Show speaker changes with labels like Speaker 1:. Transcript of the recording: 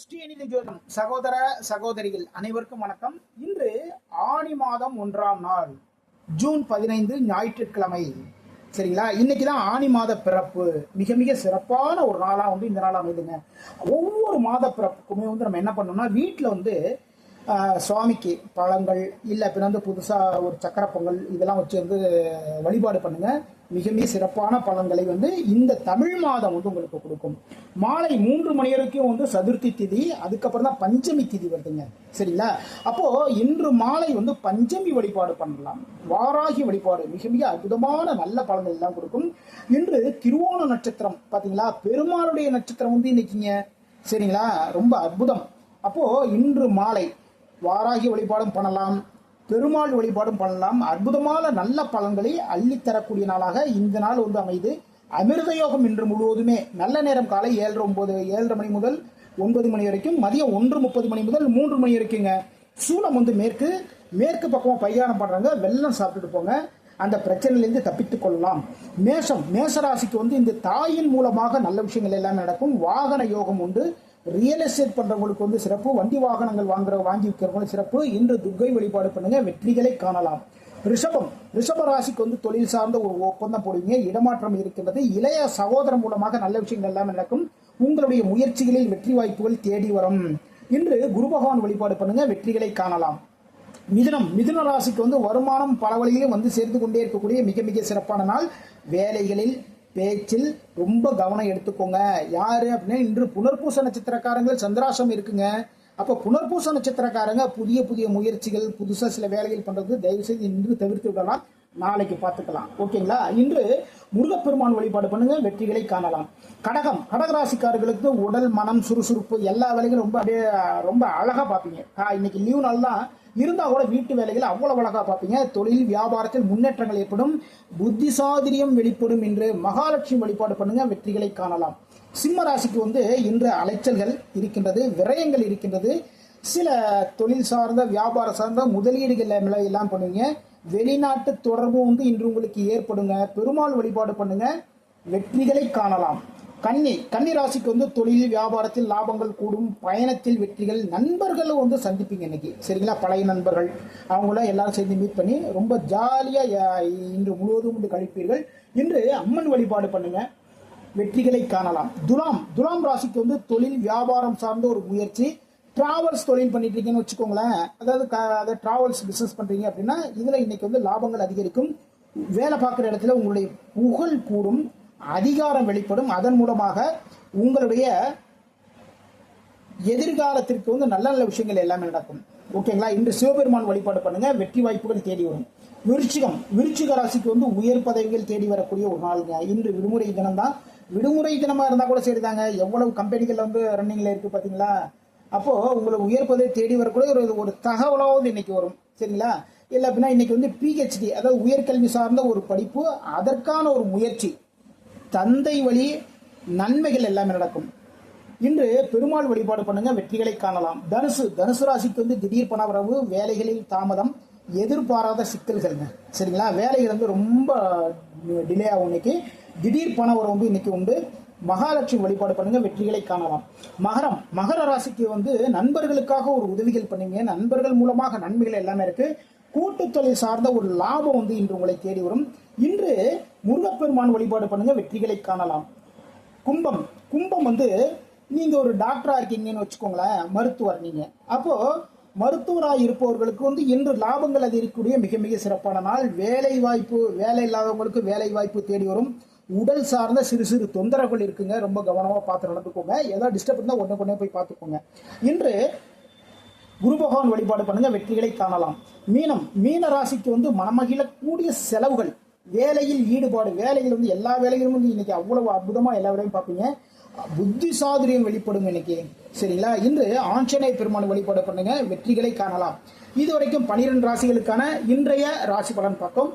Speaker 1: Srinidhi Jotham சகோதர சகோதரிகள் அனைவருக்கும் வணக்கம். இன்று ஆணி மாதம் ஒன்றாம் நாள் ஜூன் பதினைந்து ஞாயிற்றுக்கிழமை. சரிங்களா? இன்னைக்கு தான் ஆணி மாத பிறப்பு. மிக மிக சிறப்பான ஒரு நாளாக வந்து இந்த நாளாக அமைதுங்க ஒவ்வொரு மாத பிறப்புக்குமே வந்து நம்ம என்ன பண்ணோம்னா வீட்டில் வந்து சுவாமிக்கு பழங்கள் இல்லை பின்ன வந்து புதுசாக ஒரு சக்கரை பொங்கல் இதெல்லாம் வச்சு வந்து வழிபாடு பண்ணுங்கள் மிக மிக சிறப்பான பலன்களை வந்து இந்த தமிழ் மாதம் வந்து உங்களுக்கு கொடுக்கும். மாலை மூன்று மணி வரைக்கும் வந்து சதுர்த்தி திதி அதுக்கப்புறம் தான் பஞ்சமி திதி வருதுங்க. சரிங்களா? அப்போ இன்று மாலை வந்து பஞ்சமி வழிபாடு பண்ணலாம். வாராகி வழிபாடு மிக மிக அற்புதமான நல்ல பலன்கள் எல்லாம் கொடுக்கும். இன்று திருவோண நட்சத்திரம் பாத்தீங்களா? பெருமாளுடைய நட்சத்திரம் வந்து இன்னைக்குங்க. சரிங்களா? ரொம்ப அற்புதம். அப்போ இன்று மாலை வாராகி வழிபாடும் பண்ணலாம். பெருமாள் வழிபாடும் பண்ணலாம். அற்புதமான நல்ல பலன்களை அள்ளித்தரக்கூடிய நாளாக இந்த நாள் வந்து அமைது. அமிர்த யோகம் இன்று முழுவதுமே நல்ல நேரம் காலை ஏழரை ஒன்பது ஏழரை மணி முதல் ஒன்பது மணி வரைக்கும் மதியம் ஒன்று முப்பது மணி முதல் மூன்று மணி வரைக்குங்க. சூலம் வந்து மேற்கு மேற்கு பக்கமாக பையானம் பண்றாங்க வெள்ளம் சாப்பிட்டுட்டு போங்க. அந்த பிரச்சனையிலேருந்து தப்பித்துக் கொள்ளலாம். மேஷம் மேஷராசிக்கு வந்து இந்த தாயின் மூலமாக நல்ல விஷயங்கள் எல்லாம் நடக்கும். வாகன யோகம் உண்டு. ரியல் எஸ்டேட் பண்றவங்களுக்கு வந்து சிறப்பு வண்டி வாகனங்கள் வாங்குற வாங்கி விற்கிறவங்களுக்கு சிறப்பு. இன்று துர்கை வழிபாடு பண்ணுங்க வெற்றிகளை காணலாம். ரிஷபம். ரிஷப ராசிக்கு வந்து தொழில் சார்ந்த ஒரு ஒப்பந்தம் போடுவீங்க. இடமாற்றம் இருக்கின்றது. இளைய சகோதரன் மூலமாக நல்ல விஷயங்கள் எல்லாம் நடக்கும். உங்களுடைய முயற்சிகளில் வெற்றி வாய்ப்புகள் தேடி வரும். இன்று குரு பகவான் வழிபாடு பண்ணுங்க வெற்றிகளை காணலாம். மிதுனம். மிதுன ராசிக்கு வந்து வருமானம் பல வழியிலும் வந்து சேர்த்து கொண்டே இருக்கக்கூடிய மிக மிக சிறப்பான நாள். வேலைகளில் பேச்சில் ரொம்ப கவனம் எடுத்துக்கோங்க. யாரு அப்படின்னா இன்று புனர்பூச நட்சத்திரக்காரங்கள் சந்திராசம் இருக்குங்க. அப்போ புனர்பூச நட்சத்திரக்காரங்க புதிய புதிய முயற்சிகள் புதுசாக சில வேலைகள் பண்ணுறது தயவுசெய்து இன்று தவிர்த்து விடலாம். நாளைக்கு பார்த்துக்கலாம். ஓகேங்களா? இன்று முருகப்பெருமான் வழிபாடு பண்ணுங்க வெற்றிகளை காணலாம். கடகம். கடகராசிக்காரர்களுக்கு உடல் மனம் சுறுசுறுப்பு எல்லா வேலைகளும் ரொம்ப அப்படியே ரொம்ப அழகா பார்ப்பீங்க. ஆ, இன்னைக்கு லீவ் நாள் தான். இருந்தா கூட வீட்டு வேலைகள் அவ்வளவு அழகா பார்ப்பீங்க. தொழில் வியாபாரத்தில் முன்னேற்றங்கள் ஏற்படும். புத்திசாதிரியம் வெளிப்படும் என்று மகாலட்சுமி வழிபாடு பண்ணுங்க வெற்றிகளை காணலாம். சிம்ம ராசிக்கு வந்து இன்று அலைச்சல்கள் இருக்கின்றது விரயங்கள் இருக்கின்றது. சில தொழில் சார்ந்த வியாபார சார்ந்த முதலீடுகள் எல்லாம் பண்ணுவீங்க. வெளிநாட்டு தொடர்பு வந்து இன்று உங்களுக்கு ஏற்படுங்க. பெருமாள் வழிபாடு பண்ணுங்க. வெற்றிகளை காணலாம். கன்னி கன்னி ராசிக்கு வந்து தொழில் வியாபாரத்தில் லாபங்கள் கூடும். பயணத்தில் வெற்றிகள் நண்பர்கள் வந்து சந்திப்பீங்க இன்னைக்கு. சரிங்களா? பழைய நண்பர்கள். அவங்கள எல்லாரும் சேர்ந்து மீட் பண்ணி ரொம்ப ஜாலியாக இன்று முழுவதும் வந்து கழிப்பீர்கள். இன்று அம்மன் வழிபாடு பண்ணுங்க. வெற்றிகளை காணலாம். துலாம் துலாம் ராசிக்கு வந்து தொழில் வியாபாரம் சார்ந்த ஒரு முயற்சி. டிராவல்ஸ் தொழில் பண்ணிட்டு இருக்கீங்கன்னு வச்சுக்கோங்களேன். அதாவது அதாவது டிராவல்ஸ் பிஸ்னஸ் பண்ணுறீங்க அப்படின்னா இதில் இன்னைக்கு வந்து லாபங்கள் அதிகரிக்கும். வேலை பார்க்குற இடத்துல உங்களுடைய புகழ் கூடும் அதிகாரம் வெளிப்படும். அதன் மூலமாக உங்களுடைய எதிர்காலத்திற்கு வந்து நல்ல நல்ல விஷயங்கள் எல்லாமே நடக்கும். ஓகேங்களா இன்று சிவபெருமான் வழிபாடு பண்ணுங்க. வெற்றி வாய்ப்புகள் தேடி வரும். விருச்சிகம். விருச்சிக ராசிக்கு வந்து உயர் பதவிகள் தேடி வரக்கூடிய ஒரு நாளுங்க. இன்று விடுமுறை தினம் தான் விடுமுறை தினமா இருந்தா கூட சரிதாங்க. எவ்வளவு கம்பெனிகள் வந்து ரன்னிங்ல இருக்கு பாத்தீங்களா? அப்போ உங்களை உயர் பதவி தேடி வரக்கூடிய ஒரு ஒரு தகவலாவது இன்னைக்கு வரும். சரிங்களா? இல்ல அப்படின்னா இன்னைக்கு வந்து பிஹெச்டி அதாவது உயர்கல்வி சார்ந்த ஒரு படிப்பு அதற்கான ஒரு முயற்சி. தந்தை வழி நன்மைகள் எல்லாமே நடக்கும். இன்று பெருமாள் வழிபாடு பண்ணுங்க வெற்றிகளை காணலாம். தனுசு தனுசு ராசிக்கு வந்து திடீர் பணவரவு வேலைகளில் தாமதம் எதிர்பாராத சிக்கல்கள்ங்க. சரிங்களா? வேலைகள் வந்து ரொம்ப டிலே ஆகும் இன்னைக்கு. திடீர் பண உறவு வந்து இன்னைக்கு உண்டு. மகாலட்சுமி வழிபாடு பண்ணுங்க வெற்றிகளை காணலாம். மகரம் மகர ராசிக்கு வந்து நண்பர்களுக்காக ஒரு உதவிகள் பண்ணுங்க. நண்பர்கள் மூலமாக நன்மைகள் எல்லாமே இருக்கு. கூட்டுத்தொழில் சார்ந்த ஒரு லாபம் வந்து இன்று உங்களை தேடி வரும். இன்று முருகப்பெருமான் வழிபாடு பண்ணுங்க வெற்றிகளை காணலாம். கும்பம் கும்பம் வந்து நீங்க ஒரு டாக்டரா இருக்கீங்கன்னு வச்சுக்கோங்களேன் மருத்துவர் நீங்க. அப்போ மருத்துவராக இருப்பவர்களுக்கு வந்து இன்று லாபங்கள் அதிகரிக்கக்கூடிய மிக மிக சிறப்பான நாள். வேலை வாய்ப்பு வேலை இல்லாதவங்களுக்கு வேலை வாய்ப்பு தேடி வரும். உடல் சார்ந்த சிறு சிறு தொந்தரவுகள் இருக்குங்க. ரொம்ப கவனமாக பார்த்து நடந்துக்கோங்க. ஏதாவது டிஸ்டர்ப் இருந்தால் ஒன்று கொண்டே போய் பார்த்துக்கோங்க. இன்று குரு பகவான் வழிபாடு பண்ணுங்க. வெற்றிகளை காணலாம். மீனம் மீன ராசிக்கு வந்து மனமகிழக்கூடிய செலவுகள். வேலையில் ஈடுபாடு வேலைகள் வந்து எல்லா வேலைகளும் வந்து இன்னைக்கு அவ்வளவு அற்புதமா எல்லா வேலையும் பார்ப்பீங்க. புத்தி சாதுரியம் வெளிப்படும் இன்னைக்கு. சரிங்களா? இன்று ஆஞ்சநேய பெருமான் வழிபாடு பண்ணுங்க. வெற்றிகளை காணலாம். இதுவரைக்கும் பனிரெண்டு ராசிகளுக்கான இன்றைய ராசி பலன் பார்த்தோம்.